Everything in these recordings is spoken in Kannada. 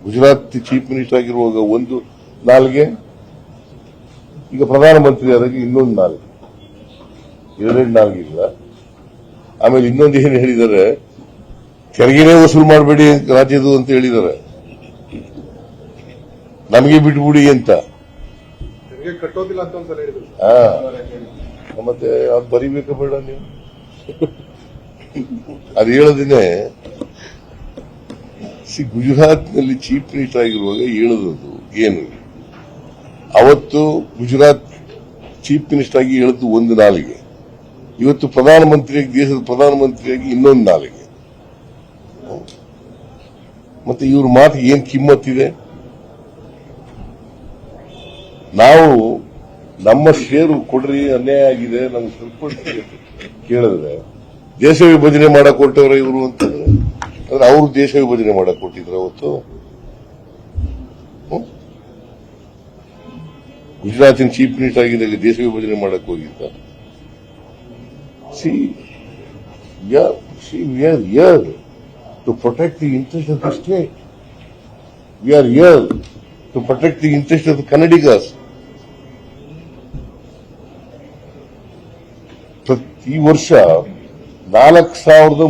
ಗುಜರಾತ್ ಚೀಫ್ ಮಿನಿಸ್ಟರ್ ಆಗಿರುವಾಗ ಒಂದು ನಾಲ್ಗೆ ಈಗ ಪ್ರಧಾನಮಂತ್ರಿ ಆದಾಗ ಇನ್ನೊಂದು ನಾಲ್ಗೆ. ಎರಡೆರಡು ನಾಲ್ಗೆ ಇಲ್ಲ. ಆಮೇಲೆ ಇನ್ನೊಂದು ಏನು ಹೇಳಿದ್ದಾರೆ? ತೆರಿಗೆನೇ ವಸೂಲು ಮಾಡಬೇಡಿ ರಾಜ್ಯದು ಅಂತ ಹೇಳಿದ್ದಾರೆ. ನಮಗೆ ಬಿಟ್ಬಿಡಿ ಅಂತ. ಹೇಳಿದ್ರು. ಮತ್ತೆ ಅದು ಬರಿಬೇಕ ಬೇಡ ನೀವು? ಅದು ಹೇಳದೇನೆ ಸಿ ಗುಜರಾತ್ನಲ್ಲಿ ಚೀಫ್ ಮಿನಿಸ್ಟರ್ ಆಗಿರುವಾಗ ಹೇಳದದು, ಏನು? ಅವತ್ತು ಗುಜರಾತ್ ಚೀಫ್ ಮಿನಿಸ್ಟರ್ ಆಗಿ ಹೇಳದ್ದು ಒಂದು ನಾಲಿಗೆ. ಇವತ್ತು ಪ್ರಧಾನಮಂತ್ರಿಯಾಗಿ, ದೇಶದ ಪ್ರಧಾನಮಂತ್ರಿಯಾಗಿ ಇನ್ನೊಂದು ನಾಲಿಗೆ. ಮತ್ತೆ ಇವ್ರ ಮಾತಿಗೆ ಏನ್ ಕಿಮ್ಮತ್ತಿದೆ? ನಾವು ನಮ್ಮ ಷೇರು ಕೊಡ್ರಿ, ಅನ್ಯಾಯ ಆಗಿದೆ, ನಮ್ಗೆ ಸ್ವಲ್ಪ ಕೇಳಿದ್ರೆ. ದೇಶ ವಿಭಜನೆ ಮಾಡಕ್ ಹೊರಟವ್ರ ಇವರು ಅಂತಂದ್ರೆ ಅಂದ್ರೆ ಅವರು ದೇಶ ವಿಭಜನೆ ಮಾಡಕ್ ಕೊಟ್ಟಿದ್ರು ಅವತ್ತು? ಗುಜರಾತಿನ ಚೀಫ್ ಮಿನಿಸ್ಟರ್ ಆಗಿದ್ದಾಗ ದೇಶ ವಿಭಜನೆ ಮಾಡಕ್ ಹೋಗಿದ್ದ. See see we are here to protect the interest of the state we are here to protect the interest of the ಕನ್ನಡಿಗರ್ಸ್ ಪ್ರತಿ ವರ್ಷ ನಾಲ್ಕು ಸಾವಿರದ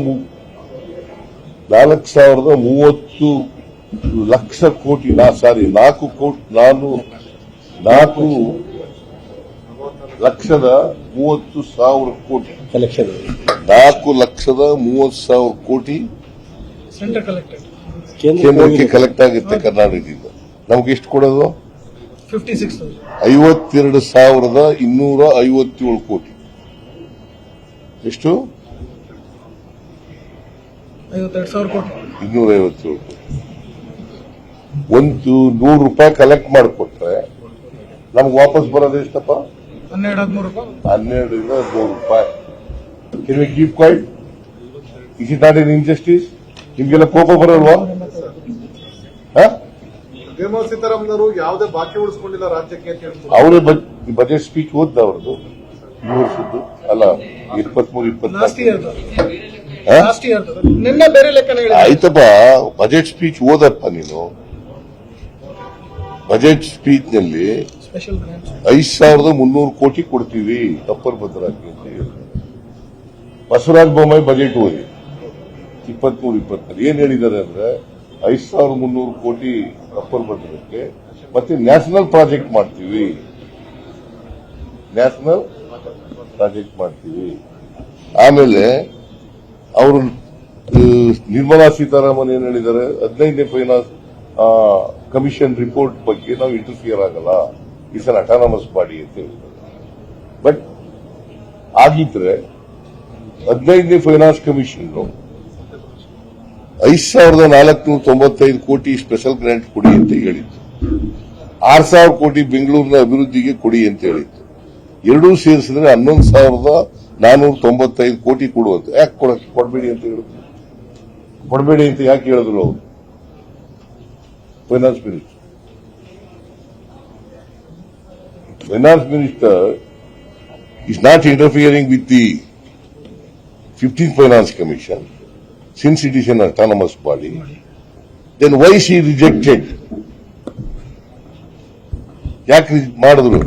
ನಾಲ್ಕು ಸಾವಿರದ ಮೂವತ್ತು ಲಕ್ಷ ಕೋಟಿ ನಾ ಸಾರಿ ನಾಲ್ಕು ಕೋಟಿ ನಾನು ನಾಲ್ಕು ಲಕ್ಷದ ಮೂವತ್ತು ಸಾವಿರ ಕೋಟಿ. ಕಲೆಕ್ಷನ್ ನಾಲ್ಕು ಲಕ್ಷದ ಮೂವತ್ತು ಸಾವಿರ ಕೋಟಿ ಸೆಂಟರ್ ಕಲೆಕ್ಟೆಡ್ ಕೇಂದ್ರಕ್ಕೆ ಕಲೆಕ್ಟ್ ಆಗುತ್ತೆ ಕರ್ನಾಟಕದಿಂದ. ನಮ್ಗೆ ಎಷ್ಟು ಕೊಡೋದು? ಫಿಫ್ಟಿ ಸಿಕ್ಸ್ ಐವತ್ತೆರಡು ಸಾವಿರದ ಇನ್ನೂರ ಐವತ್ತೇಳು ಕೋಟಿ. ಎಷ್ಟು? ಐವತ್ತೆರಡು ಸಾವಿರ ಕೋಟಿ. ಇನ್ನೂರೈವತ್ತು ಒಂದು ನೂರು ರೂಪಾಯಿ ಕಲೆಕ್ಟ್ ಮಾಡಿಕೊಟ್ರೆ ನಮ್ಗೆ ವಾಪಸ್ ಬರೋದು ಎಷ್ಟಪ್ಪ? ಹನ್ನೆರಡು ಹದಿಮೂರು ರೂಪಾಯಿ. ಹನ್ನೆರಡರಿಂದ ಹದಿಮೂರು ರೂಪಾಯಿ. Can we keep quiet is it not in injustice ನಿಮ್ಗೆಲ್ಲ ಕೋಪ ಬರಲ್ವಾ? ನಿರ್ಮಲಾ ಸೀತಾರಾಮನ್ ಯಾವುದೇ ಬಾಕಿ ಉಳಿಸ್ಕೊಂಡಿಲ್ಲ ರಾಜ್ಯಕ್ಕೆ ಅವರೇ ಬಜೆಟ್ ಸ್ಪೀಚ್ ಓದ್ದ ಅವ್ರದ್ದು. ಈ ವರ್ಷದ್ದು. ಅಲ್ಲ ಇಪ್ಪತ್ಮೂರು ಲಾಸ್ಟ್ ನಿನ್ನೆ ಬೇರೆ ಆಯ್ತಪ್ಪ ಬಜೆಟ್ ಸ್ಪೀಚ್ ಓದಪ್ಪ ನೀನು. ಬಜೆಟ್ ಸ್ಪೀಚ್ನಲ್ಲಿ ಐದ್ ಸಾವಿರದ ಮುನ್ನೂರು ಕೋಟಿ ಕೊಡ್ತೀವಿ ತಪ್ಪರ್ ಭದ್ರಾಗಿ ಅಂತ ಹೇಳಿದ್ರು ಬಸವರಾಜ ಬೊಮ್ಮಾಯಿ ಬಜೆಟ್ ಓದಿ ಇಪ್ಪತ್ಮೂರು ಇಪ್ಪತ್ನಾಲ್ಕು. ಏನ್ ಹೇಳಿದ್ದಾರೆ ಅಂದ್ರೆ ಐದ್ ಸಾವಿರದ ಮುನ್ನೂರು ಕೋಟಿ ಅಪ್ಪರ್ ಭದ್ರಕ್ಕೆ ಮತ್ತೆ ನ್ಯಾಷನಲ್ ಪ್ರಾಜೆಕ್ಟ್ ಮಾಡ್ತೀವಿ. ನ್ಯಾಷನಲ್ ಪ್ರಾಜೆಕ್ಟ್ ಮಾಡ್ತೀವಿ. ಆಮೇಲೆ ಅವರು ನಿರ್ಮಲಾ ಸೀತಾರಾಮನ್ ಏನ್ ಹೇಳಿದ್ದಾರೆ? ಹದಿನೈದನೇ ಫೈನಾನ್ಸ್ ಕಮಿಷನ್ ರಿಪೋರ್ಟ್ ಬಗ್ಗೆ ನಾವು ಇಂಟರ್ಫಿಯರ್ ಆಗಲ್ಲ. ಇಟ್ಸ್ ಅನ್ ಅಟಾನಮಸ್ ಬಾಡಿ ಅಂತ ಹೇಳಿದ್ದಾರೆ. ಬಟ್ ಆಗಿದ್ರೆ ಹದಿನೈದನೇ ಫೈನಾನ್ಸ್ ಕಮಿಷನ್ ಐದು ಸಾವಿರದ ನಾಲ್ಕುನೂರ ತೊಂಬತ್ತೈದು ಕೋಟಿ ಸ್ಪೆಷಲ್ ಗ್ರಾಂಟ್ ಕೊಡಿ ಅಂತ ಹೇಳಿತ್ತು. ಆರು ಸಾವಿರ ಕೋಟಿ ಬೆಂಗಳೂರಿನ ಅಭಿವೃದ್ಧಿಗೆ ಕೊಡಿ ಅಂತ ಹೇಳಿತ್ತು. ಎರಡೂ ಸೇರಿಸಿದ್ರೆ ಹನ್ನೊಂದು ಸಾವಿರದ ನಾನ್ನೂರ ತೊಂಬತ್ತೈದು ಕೋಟಿ ಕೊಡುವಂತೆ. ಯಾಕೆ ಕೊಡಕ್ಕೆ ಕೊಡಬೇಡಿ ಅಂತ ಹೇಳು. ಕೊಡಬೇಡಿ ಅಂತ ಯಾಕೆ ಹೇಳಿದ್ರು ಅವರು? Finance minister finance minister is not interfering with the fifteen finance commission since it is an body then why see rejected ಯಾಕೆ ಮಾಡಿದ್ರು?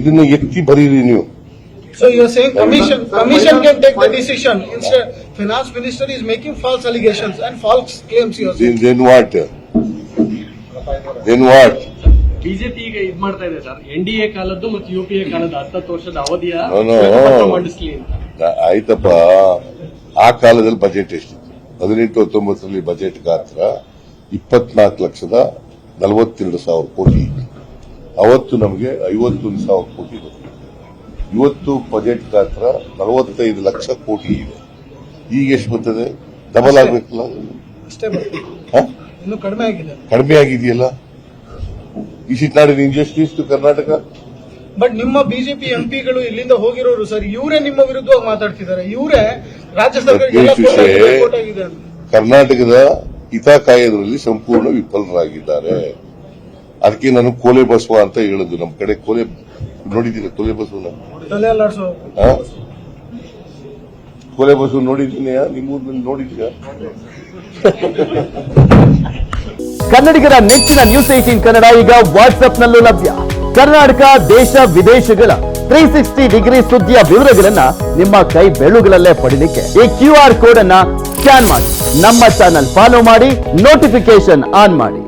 ಇದನ್ನ ಎತ್ತಿ ಬರೀರಿ ನೀವು. So you are saying commission, commission can take the decision. Instead finance minister is making false allegations and false claims you are saying. Then what then what BJP ಈಗ ಇದ್ ಮಾಡ್ತಾ ಇದೆ ಸರ್. ಎನ್ ಡಿ ಎ ಕಾಲದ್ದು ಮತ್ತು ಯು ಪಿ ಎ ಕಾಲದ ಹತ್ತತ್ತು ವರ್ಷದ ಅವಧಿಯ No, no. ಶ್ವೇತಪತ್ರ ಮಂಡಿಸ್ಲಿ ಅಂತ. ಆಯ್ತಪ್ಪ. ಆ ಕಾಲದಲ್ಲಿ ಬಜೆಟ್ ಎಷ್ಟಿತ್ತು? ಹದಿನೆಂಟು ಹತ್ತೊಂಬತ್ತರಲ್ಲಿ ಬಜೆಟ್ ಗಾತ್ರ ಇಪ್ಪತ್ನಾಲ್ಕು ಲಕ್ಷದ ನಲವತ್ತೆರಡು ಸಾವಿರ ಕೋಟಿ ಇತ್ತು. ಅವತ್ತು ನಮಗೆ ಐವತ್ತೊಂದು ಸಾವಿರ ಕೋಟಿ ಬಂತು ಇವತ್ತು ಬಜೆಟ್ ಗಾತ್ರ ನಲವತ್ತೈದು ಲಕ್ಷ ಕೋಟಿ ಇದೆ. ಈಗ ಎಷ್ಟು ಬರ್ತದೆ? ಡಬಲ್ ಆಗ್ಬೇಕಲ್ಲ? ಕಡಿಮೆ ಆಗಿದೆ. ಕಡಿಮೆ ಆಗಿದೆಯಲ್ಲ? ಈ ನಾಡಿನ ಇಂಡಸ್ಟ್ರೀಸ್ ಟು ಕರ್ನಾಟಕ? ಬಟ್ ನಿಮ್ಮ ಬಿಜೆಪಿ ಎಂಪಿಗಳು ಇಲ್ಲಿಂದ ಹೋಗಿರೋರು ಸರ್ ಇವರೇ ನಿಮ್ಮ ವಿರುದ್ಧವಾಗಿ ಮಾತಾಡ್ತಿದ್ದಾರೆ. ಇವರೇ ರಾಜ್ಯ ಸರ್ಕಾರ ಕರ್ನಾಟಕದ ಹಿತ ಕಾಯೋದ್ರಲ್ಲಿ ಸಂಪೂರ್ಣ ವಿಫಲರಾಗಿದ್ದಾರೆ. ಅದಕ್ಕೆ ನಾನು ಕೋಲೆ ಬಸವ ಅಂತ ಹೇಳುದು ನಮ್ಮ ಕಡೆ ಕೋಲೆ ನೋಡಿದ್ದೀರ? ಕೋಲೆ ಬಸವ? ಕೊಲೆ ಬಸ್ಸು ನೋಡಿದ್ದೀನಿ. ನಿಮ್ಮೂರಿನಲ್ಲಿ ನೋಡಿದ್ದೀರಾ? ಕನ್ನಡಿಗರ ನೆಚ್ಚಿನ ನ್ಯೂಸ್ ಏಟೀನ್ ಕನ್ನಡ ಈಗ ವಾಟ್ಸ್ಆಪ್ನಲ್ಲೂ ಲಭ್ಯ. ಕರ್ನಾಟಕ, ದೇಶ, ವಿದೇಶಗಳ ತ್ರೀ ಸಿಕ್ಸ್ಟಿ ಡಿಗ್ರಿ ಸುದ್ದಿಯ ವಿವರಗಳನ್ನ ನಿಮ್ಮ ಕೈ ಬೆಳುಗಳಲ್ಲೇ ಪಡಿಲಿಕ್ಕೆ ಈ ಕ್ಯೂ ಆರ್ ಕೋಡ್ ಅನ್ನ ಸ್ಕ್ಯಾನ್ ಮಾಡಿ. ನಮ್ಮ ಚಾನಲ್ ಫಾಲೋ ಮಾಡಿ ನೋಟಿಫಿಕೇಶನ್ ಆನ್ ಮಾಡಿ.